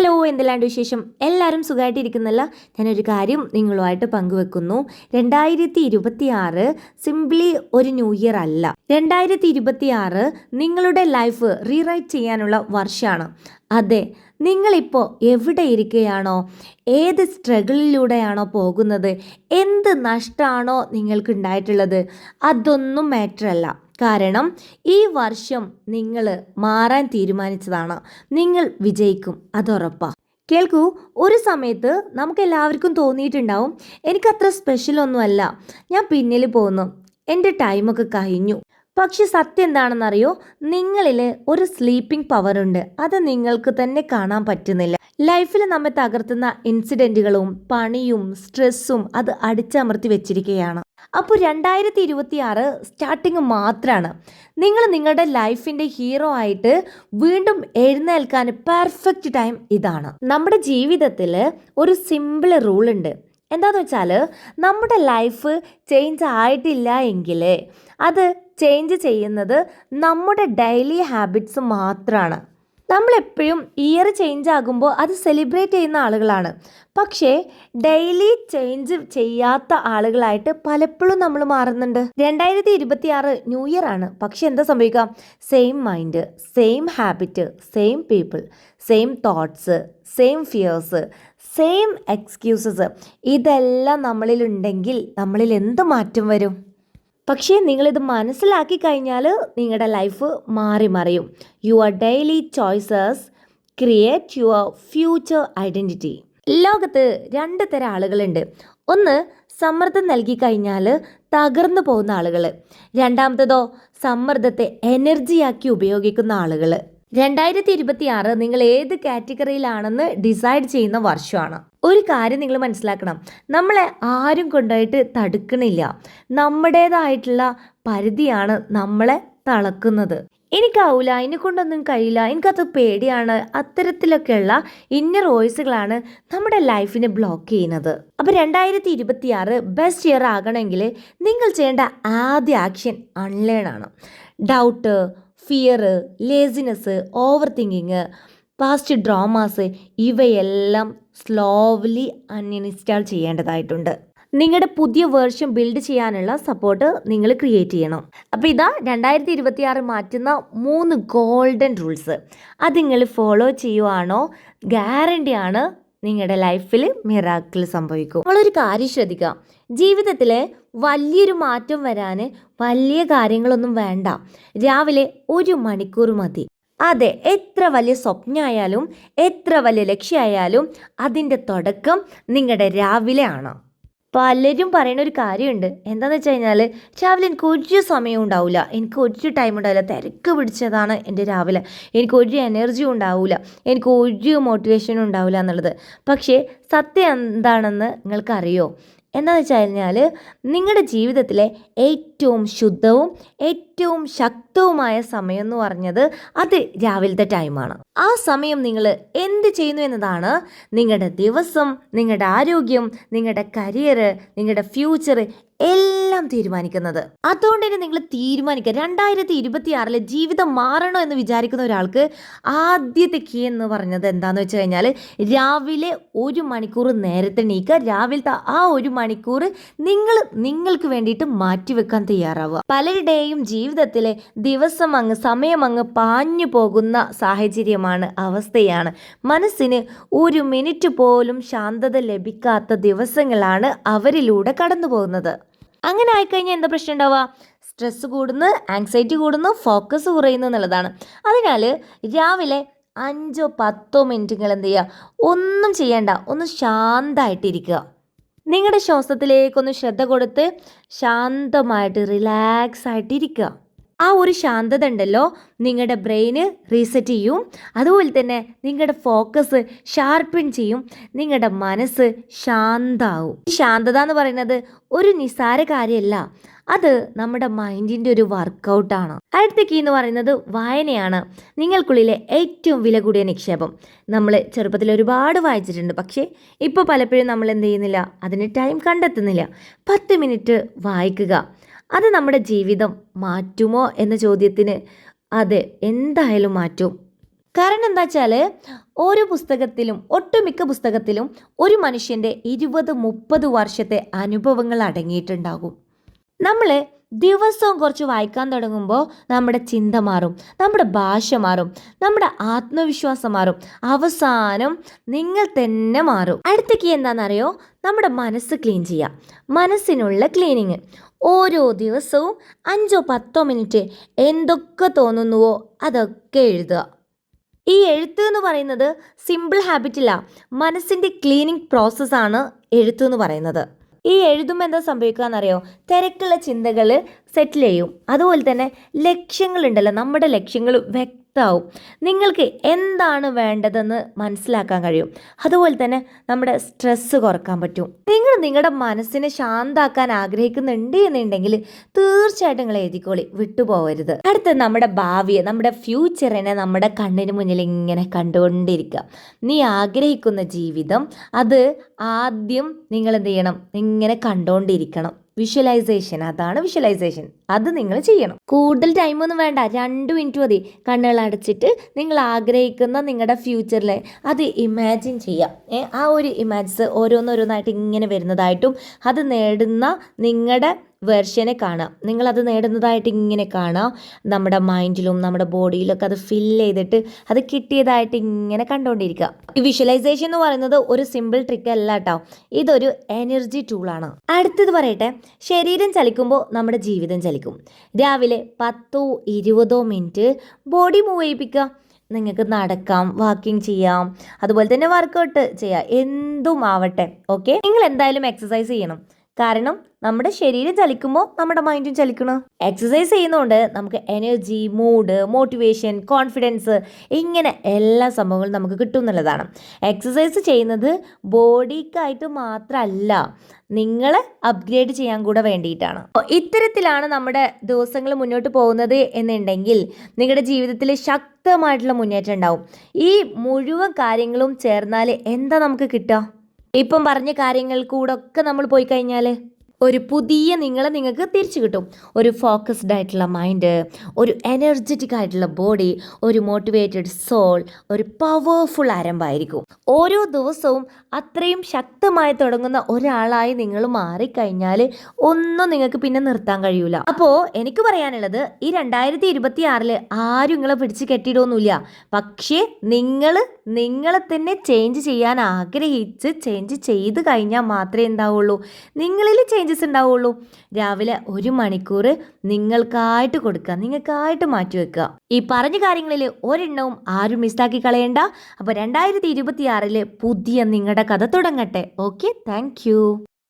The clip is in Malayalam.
ഹലോ എന്തെല്ലാണ്ട് വിശേഷം? എല്ലാവരും സുഖമായിട്ടിരിക്കുന്നല്ല ഞാനൊരു കാര്യം നിങ്ങളുമായിട്ട് പങ്കുവെക്കുന്നു. രണ്ടായിരത്തി ഇരുപത്തി ആറ് സിംപ്ലി ഒരു ന്യൂ ഇയർ അല്ല. രണ്ടായിരത്തി ഇരുപത്തി ആറ് നിങ്ങളുടെ ലൈഫ് റീറൈറ്റ് ചെയ്യാനുള്ള വർഷമാണ് അതെ നിങ്ങളിപ്പോൾ എവിടെ ഇരിക്കുകയാണോ? ഏത് സ്ട്രഗിളിലൂടെയാണോ പോകുന്നത്? എന്ത് നഷ്ടമാണോ നിങ്ങൾക്ക് ഉണ്ടായിട്ടുള്ളത് അതൊന്നും മാറ്റർ അല്ല കാരണം ഈ വർഷം നിങ്ങൾ മാറാൻ തീരുമാനിച്ചതാണ്. നിങ്ങൾ വിജയിക്കും. അതുറപ്പാണ് കേൾക്കൂ ഒരു സമയത്ത് നമുക്ക് എല്ലാവർക്കും തോന്നിയിട്ടുണ്ടാവും എനിക്കത്ര സ്പെഷ്യലൊന്നുമല്ല ഞാൻ പിന്നിൽ പോകുന്നു. എന്റെ ടൈമൊക്കെ കഴിഞ്ഞു. പക്ഷെ സത്യം എന്താണെന്നറിയോ? നിങ്ങളിൽ ഒരു സ്ലീപ്പിംഗ് പവർ ഉണ്ട്. അത് നിങ്ങൾക്ക് തന്നെ കാണാൻ പറ്റുന്നില്ല. ലൈഫിൽ നമ്മെ തകർത്തുന്ന ഇൻസിഡന്റുകളും പണിയും സ്ട്രെസ്സും അത് അടിച്ചമർത്തി വെച്ചിരിക്കുകയാണ്. അപ്പോൾ രണ്ടായിരത്തി ഇരുപത്തി ആറ് സ്റ്റാർട്ടിങ് മാത്രമാണ് നിങ്ങൾ നിങ്ങളുടെ ലൈഫിന്റെ ഹീറോ ആയിട്ട് വീണ്ടും എഴുന്നേൽക്കാൻ പെർഫെക്റ്റ് ടൈം ഇതാണ്. നമ്മുടെ ജീവിതത്തിൽ ഒരു സിമ്പിൾ റൂൾ ഉണ്ട്. എന്താണെന്ന് വെച്ചാൽ നമ്മുടെ ലൈഫ് ചേഞ്ച് ആയിട്ടില്ല എങ്കിൽ അത് ചേഞ്ച് ചെയ്യുന്നത് നമ്മുടെ ഡെയിലി ഹാബിറ്റ്സ് മാത്രമാണ് നമ്മളെപ്പോഴും ഇയർ ചേഞ്ച് ആകുമ്പോൾ അത് സെലിബ്രേറ്റ് ചെയ്യുന്ന ആളുകളാണ്. പക്ഷേ ഡെയിലി ചേഞ്ച് ചെയ്യാത്ത ആളുകളായിട്ട് പലപ്പോഴും നമ്മൾ മാറുന്നുണ്ട്. രണ്ടായിരത്തി ഇരുപത്തി ആറ് ന്യൂ ഇയർ ആണ്. പക്ഷെ എന്താ സംഭവിക്കാം same mind same habit same people same thoughts same fears same excuses ഇതെല്ലാം നമ്മളിലുണ്ടെങ്കിൽ നമ്മളിൽ എന്ത് മാറ്റം വരും? പക്ഷേ നിങ്ങളിത് മനസ്സിലാക്കി കഴിഞ്ഞാൽ നിങ്ങളുടെ ലൈഫ് മാറി മറിയും. Your daily choices create your future identity ലോകത്ത് രണ്ട് തരം ആളുകളുണ്ട്. ഒന്ന് സമ്മർദ്ദം നൽകി കഴിഞ്ഞാൽ തകർന്നു പോകുന്ന ആളുകൾ രണ്ടാമത്തതോ സമ്മർദ്ദത്തെ എനർജിയാക്കി ഉപയോഗിക്കുന്ന ആളുകൾ രണ്ടായിരത്തി ഇരുപത്തി ആറ് നിങ്ങൾ ഏത് കാറ്റഗറിയിലാണെന്ന് ഡിസൈഡ് ചെയ്യുന്ന വർഷമാണ്. ഒരു കാര്യം നിങ്ങൾ മനസ്സിലാക്കണം. നമ്മളെ ആരും കൊണ്ടായിട്ട് തടുക്കണില്ല. നമ്മുടേതായിട്ടുള്ള പരിധിയാണ് നമ്മളെ തളക്കുന്നത്. എനിക്കാവൂല എന്നെ കൊണ്ടൊന്നും കഴിയില്ല എനിക്കത് പേടിയാണ് അത്തരത്തിലൊക്കെയുള്ള ഇന്നർ വോയിസുകളാണ് നമ്മുടെ ലൈഫിനെ ബ്ലോക്ക് ചെയ്യുന്നത്. അപ്പോൾ രണ്ടായിരത്തി ഇരുപത്തി ആറ് ബെസ്റ്റ് ഇയർ ആകണമെങ്കിൽ നിങ്ങൾ ചെയ്യേണ്ട ആദ്യ ആക്ഷൻ അൺലേൺ ആണ്. Doubt fear laziness over thinking past dramas ഇവയെല്ലാം സ്ലോവ്ലി അൺഇൻസ്റ്റാൾ ചെയ്യേണ്ടതായിട്ടുണ്ട്. നിങ്ങളുടെ പുതിയ വേർഷൻ ബിൽഡ് ചെയ്യാനുള്ള സപ്പോർട്ട് നിങ്ങൾ ക്രിയേറ്റ് ചെയ്യണം. അപ്പോൾ ഇതാ രണ്ടായിരത്തി ഇരുപത്തി ആറ് മാറ്റുന്ന മൂന്ന് ഗോൾഡൻ റൂൾസ് അത് നിങ്ങൾ ഫോളോ ചെയ്യുവാണോ? ഗ്യാരണ്ടി ആണ് നിങ്ങളുടെ ലൈഫിൽ മിറാക്കിൾ സംഭവിക്കും. നമ്മളൊരു കാര്യം ശ്രദ്ധിക്കുക ജീവിതത്തിൽ വലിയൊരു മാറ്റം വരാൻ വലിയ കാര്യങ്ങളൊന്നും വേണ്ട. രാവിലെ ഒരു മണിക്കൂർ മതി. അതെ എത്ര വലിയ സ്വപ്നമായാലും എത്ര വലിയ ലക്ഷ്യമായാലും അതിന്റെ തുടക്കം നിങ്ങളുടെ രാവിലെ ആണ്. പലരും പറയുന്ന ഒരു കാര്യമുണ്ട്. എന്താണെന്ന് വെച്ച് കഴിഞ്ഞാൽ രാവിലെ എനിക്ക് ഒരു സമയം ഉണ്ടാവില്ല എനിക്ക് ഒരു ടൈം ഉണ്ടാവില്ല. തിരക്ക് പിടിച്ചതാണ് എന്റെ രാവിലെ. എനിക്ക് ഒരു എനർജി ഉണ്ടാവില്ല എനിക്ക് ഒരു മോട്ടിവേഷനും ഉണ്ടാവില്ല എന്നുള്ളത്. പക്ഷേ സത്യം എന്താണെന്ന് നിങ്ങൾക്കറിയോ? എന്താണെന്ന് വെച്ച് കഴിഞ്ഞാൽ നിങ്ങളുടെ ജീവിതത്തിലെ ഏറ്റവും ശുദ്ധവും ഏറ്റവും ശക്തവുമായ സമയം എന്ന് പറഞ്ഞത് അത് രാവിലത്തെ ടൈമാണ് ആ സമയം നിങ്ങൾ എന്ത് ചെയ്യുന്നു എന്നതാണ് നിങ്ങളുടെ ദിവസം നിങ്ങളുടെ ആരോഗ്യം നിങ്ങളുടെ കരിയർ നിങ്ങളുടെ ഫ്യൂച്ചർ എല്ലാം തീരുമാനിക്കുന്നത്. അതുകൊണ്ട് തന്നെ നിങ്ങൾ തീരുമാനിക്കുക. രണ്ടായിരത്തി ഇരുപത്തി ആറിലെ ജീവിതം മാറണോ എന്ന് വിചാരിക്കുന്ന ഒരാൾക്ക് ആദ്യത്തെ കീ എന്ന് പറഞ്ഞത് എന്താണെന്ന് വെച്ച് കഴിഞ്ഞാൽ രാവിലെ ഒരു മണിക്കൂർ നേരത്തെ നീക്കുക രാവിലത്തെ ആ ഒരു മണിക്കൂർ നിങ്ങൾ നിങ്ങൾക്ക് വേണ്ടിയിട്ട് മാറ്റിവെക്കാൻ തയ്യാറാവുക. പലരുടെയും ജീവിതത്തിലെ ദിവസം അങ്ങ് സമയം അങ്ങ് പാഞ്ഞു പോകുന്ന സാഹചര്യമാണ് അവസ്ഥയാണ്. മനസ്സിന് ഒരു മിനിറ്റ് പോലും ശാന്തത ലഭിക്കാത്ത ദിവസങ്ങളാണ് അവരിലൂടെ കടന്നു പോകുന്നത് അങ്ങനെ ആയിക്കഴിഞ്ഞാൽ എന്താ പ്രശ്നം ഉണ്ടാവുക? സ്ട്രെസ് കൂടുന്നു ആങ്സൈറ്റി കൂടുന്നു ഫോക്കസ് കുറയുന്നു എന്നുള്ളതാണ്. അതിനാൽ രാവിലെ അഞ്ചോ പത്തോ മിനിറ്റുകൾ എന്ത് ചെയ്യുക? ഒന്നും ചെയ്യണ്ട ഒന്ന് ശാന്തമായിട്ടിരിക്കുക നിങ്ങളുടെ ശ്വാസത്തിലേക്കൊന്ന് ശ്രദ്ധ കൊടുത്ത് ശാന്തമായിട്ട് റിലാക്സ് ആയിട്ടിരിക്കുക. ആ ഒരു ശാന്തത ഉണ്ടല്ലോ. നിങ്ങളുടെ ബ്രെയിന് റീസെറ്റ് ചെയ്യും. അതുപോലെ തന്നെ നിങ്ങളുടെ ഫോക്കസ് ഷാർപ്പൺ ചെയ്യും. നിങ്ങളുടെ മനസ്സ് ശാന്താവും. ശാന്തത എന്ന് പറയുന്നത് ഒരു നിസ്സാര കാര്യമല്ല അത് നമ്മുടെ മൈൻഡിന്റെ ഒരു വർക്കൗട്ടാണ് അടുത്ത കീ എന്ന് പറയുന്നത് വായനയാണ്. നിങ്ങൾക്കുള്ളിലെ ഏറ്റവും വില കൂടിയ നിക്ഷേപം. നമ്മൾ ചെറുപ്പത്തിൽ ഒരുപാട് വായിച്ചിട്ടുണ്ട്. പക്ഷേ ഇപ്പോൾ പലപ്പോഴും നമ്മൾ എന്ത് ചെയ്യുന്നില്ല? അതിന് ടൈം കണ്ടെത്തുന്നില്ല. പത്ത് മിനിറ്റ് വായിക്കുക. അത് നമ്മുടെ ജീവിതം മാറ്റുമോ എന്ന ചോദ്യത്തിന് അതെ എന്തായാലും മാറ്റും. കാരണം എന്താ വെച്ചാൽ ഓരോ പുസ്തകത്തിലും ഒട്ടുമിക്ക പുസ്തകത്തിലും ഒരു മനുഷ്യന്റെ ഇരുപത് മുപ്പത് വർഷത്തെ അനുഭവങ്ങൾ അടങ്ങിയിട്ടുണ്ടാകും. നമ്മൾ ദിവസവും കുറച്ച് വായിക്കാൻ തുടങ്ങുമ്പോൾ നമ്മുടെ ചിന്ത മാറും നമ്മുടെ ഭാഷ മാറും നമ്മുടെ ആത്മവിശ്വാസം മാറും. അവസാനം നിങ്ങൾ തന്നെ മാറും. അടുത്ത കീ എന്താണെന്നറിയോ? നമ്മുടെ മനസ്സ് ക്ലീൻ ചെയ്യാം മനസ്സിനുള്ള ക്ലീനിങ്. ഓരോ ദിവസവും അഞ്ചോ പത്തോ മിനിറ്റ് എന്തൊക്കെ തോന്നുന്നുവോ അതൊക്കെ എഴുതുക. ഈ എഴുത്ത് എന്ന് പറയുന്നത് സിമ്പിൾ ഹാബിറ്റില്ല മനസ്സിന്റെ ക്ലീനിങ് പ്രോസസ്സാണ് എഴുത്ത് എന്ന് പറയുന്നത്. ഈ എഴുതുമ്പോൾ എന്താ സംഭവിക്കുക എന്നറിയോ തിരക്കുള്ള ചിന്തകൾ സെറ്റിൽ ചെയ്യും. അതുപോലെ തന്നെ ലക്ഷ്യങ്ങളുണ്ടല്ലോ നമ്മുടെ ലക്ഷ്യങ്ങൾ വ്യക്തമാവും. നിങ്ങൾക്ക് എന്താണ് വേണ്ടതെന്ന് മനസ്സിലാക്കാൻ കഴിയും. അതുപോലെ തന്നെ നമ്മുടെ സ്ട്രെസ്സ് കുറയ്ക്കാൻ പറ്റും. നിങ്ങൾ നിങ്ങളുടെ മനസ്സിനെ ശാന്താക്കാൻ ആഗ്രഹിക്കുന്നുണ്ട് എന്നുണ്ടെങ്കിൽ തീർച്ചയായിട്ടും നിങ്ങൾ എഴുതിക്കോളി. വിട്ടുപോകരുത്. അടുത്ത നമ്മുടെ ഭാവിയെ നമ്മുടെ ഫ്യൂച്ചറിനെ നമ്മുടെ കണ്ണിന് മുന്നിൽ ഇങ്ങനെ കണ്ടുകൊണ്ടിരിക്കുക. നീ ആഗ്രഹിക്കുന്ന ജീവിതം അത് ആദ്യം നിങ്ങൾ എന്ത് ചെയ്യണം? ഇങ്ങനെ കണ്ടുകൊണ്ടിരിക്കണം. വിഷ്വലൈസേഷൻ അതാണ് വിഷ്വലൈസേഷൻ. അത് നിങ്ങൾ ചെയ്യണം. കൂടുതൽ ടൈമൊന്നും വേണ്ട. രണ്ട് മിനിറ്റ് മതി. കണ്ണുകൾ അടച്ചിട്ട് നിങ്ങൾ ആഗ്രഹിക്കുന്ന നിങ്ങളുടെ ഫ്യൂച്ചറിൽ അത് ഇമാജിൻ ചെയ്യാം. ആ ഒരു ഇമാജിൻസ് ഓരോന്നോരോന്നായിട്ട് ഇങ്ങനെ വരുന്നതായിട്ടും അത് നേടുന്ന നിങ്ങളുടെ വെർഷനെ കാണാം. നിങ്ങളത് നേടുന്നതായിട്ട് ഇങ്ങനെ കാണാം. നമ്മുടെ മൈൻഡിലും നമ്മുടെ ബോഡിയിലൊക്കെ അത് ഫിൽ ചെയ്തിട്ട് അത് കിട്ടിയതായിട്ട് ഇങ്ങനെ കണ്ടുകൊണ്ടിരിക്കുക ഈ വിഷ്വലൈസേഷൻ എന്ന് പറയുന്നത് ഒരു സിമ്പിൾ ട്രിക്ക് അല്ല കേട്ടോ ഇതൊരു എനർജി ടൂളാണ് അടുത്തത് പറയട്ടെ. ശരീരം ചലിക്കുമ്പോൾ നമ്മുടെ ജീവിതം ചലിക്കും. രാവിലെ പത്തോ ഇരുപതോ മിനിറ്റ് ബോഡി മൂവ് ചെയ്യിപ്പിക്കുക നിങ്ങൾക്ക് നടക്കാം വാക്കിംഗ് ചെയ്യാം അതുപോലെ തന്നെ വർക്കൗട്ട് ചെയ്യാം. എന്തും ആവട്ടെ. ഓക്കെ നിങ്ങൾ എന്തായാലും എക്സസൈസ് ചെയ്യണം. കാരണം നമ്മുടെ ശരീരം ചലിക്കുമ്പോൾ നമ്മുടെ മൈൻഡും ചലിക്കണം. എക്സസൈസ് ചെയ്യുന്നതുകൊണ്ട് നമുക്ക് എനർജി മൂഡ് മോട്ടിവേഷൻ കോൺഫിഡൻസ് ഇങ്ങനെ എല്ലാ സംഭവങ്ങളും നമുക്ക് കിട്ടും എന്നുള്ളതാണ്. എക്സസൈസ് ചെയ്യുന്നത് ബോഡിക്കായിട്ട് മാത്രമല്ല നിങ്ങളെ അപ്ഗ്രേഡ് ചെയ്യാൻ കൂടെ വേണ്ടിയിട്ടാണ്. ഇത്തരത്തിലാണ് നമ്മുടെ ദിവസങ്ങൾ മുന്നോട്ട് പോകുന്നത് എന്നുണ്ടെങ്കിൽ നിങ്ങളുടെ ജീവിതത്തിൽ ശക്തമായിട്ടുള്ള മുന്നേറ്റം ഉണ്ടാവും. ഈ മുഴുവൻ കാര്യങ്ങളും ചേർന്നാൽ എന്താ നമുക്ക് കിട്ടുക? ഇപ്പം പറഞ്ഞ കാര്യങ്ങൾ കൂടൊക്കെ നമ്മൾ പോയി കഴിഞ്ഞാൽ ഒരു പുതിയ നിങ്ങളെ നിങ്ങൾക്ക് തിരിച്ചു കിട്ടും. ഒരു ഫോക്കസ്ഡ് ആയിട്ടുള്ള മൈൻഡ് ഒരു എനർജറ്റിക് ആയിട്ടുള്ള ബോഡി ഒരു മോട്ടിവേറ്റഡ് സോൾ ഒരു പവർഫുൾ ആരംഭമായിരിക്കും. ഓരോ ദിവസവും അത്രയും ശക്തമായി തുടങ്ങുന്ന ഒരാളായി നിങ്ങൾ മാറിക്കഴിഞ്ഞാൽ ഒന്നും നിങ്ങൾക്ക് പിന്നെ നിർത്താൻ കഴിയൂല. അപ്പോൾ എനിക്ക് പറയാനുള്ളത് ഈ രണ്ടായിരത്തി ഇരുപത്തി ആറിൽ ആരും നിങ്ങളെ പിടിച്ച് കെട്ടിയിടൊന്നുമില്ല. പക്ഷേ നിങ്ങൾ നിങ്ങളെ തന്നെ ചേഞ്ച് ചെയ്യാൻ ആഗ്രഹിച്ച് ചേഞ്ച് ചെയ്ത് കഴിഞ്ഞാൽ മാത്രമേ എന്താവുള്ളൂ. നിങ്ങളിൽ ചേഞ്ചസ് ഉണ്ടാവുള്ളൂ. രാവിലെ ഒരു മണിക്കൂർ നിങ്ങൾക്കായിട്ട് കൊടുക്കുക നിങ്ങൾക്കായിട്ട് മാറ്റി വെക്കുക. ഈ പറഞ്ഞ കാര്യങ്ങളിൽ ഒരെണ്ണവും ആരും മിസ്സാക്കി കളയണ്ട. അപ്പോൾ രണ്ടായിരത്തി ഇരുപത്തി ആറിൽ പുതിയ നിങ്ങളുടെ കഥ തുടങ്ങട്ടെ. Okay thank